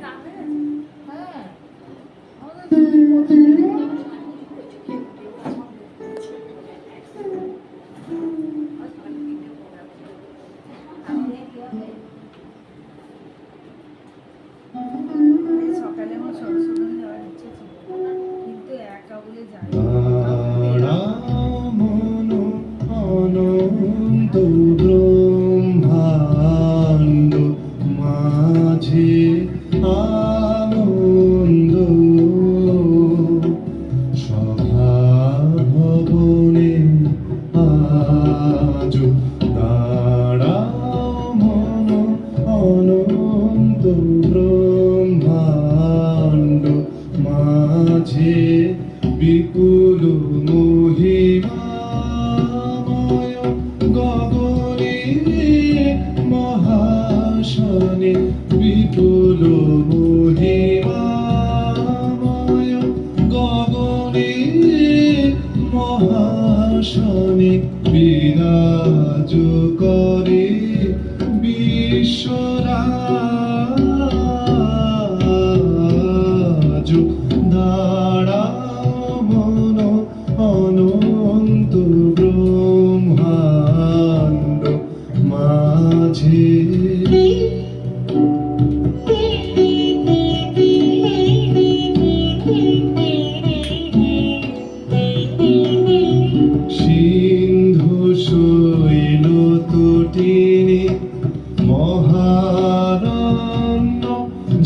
হ্যাঁ। সকালে আমার আনন্দ। সভাভবনে আজ তারামন অনন্ত ব্রহ্মাণ্ড মাঝে বিপুল মহাশনে বিরাজ করে বিশ্বরাজ দাঁড়ামন অনন্ত ব্রহ্মাণ্ড মাঝে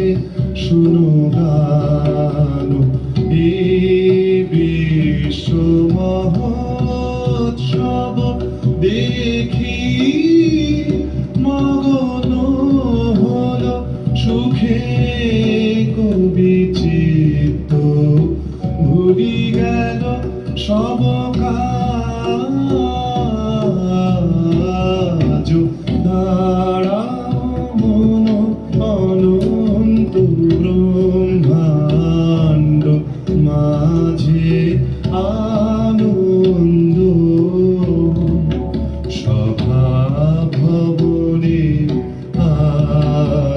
গাহিছে শুনো গান। এ বিশ্ব মহোৎসব দেখি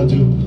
Adiós.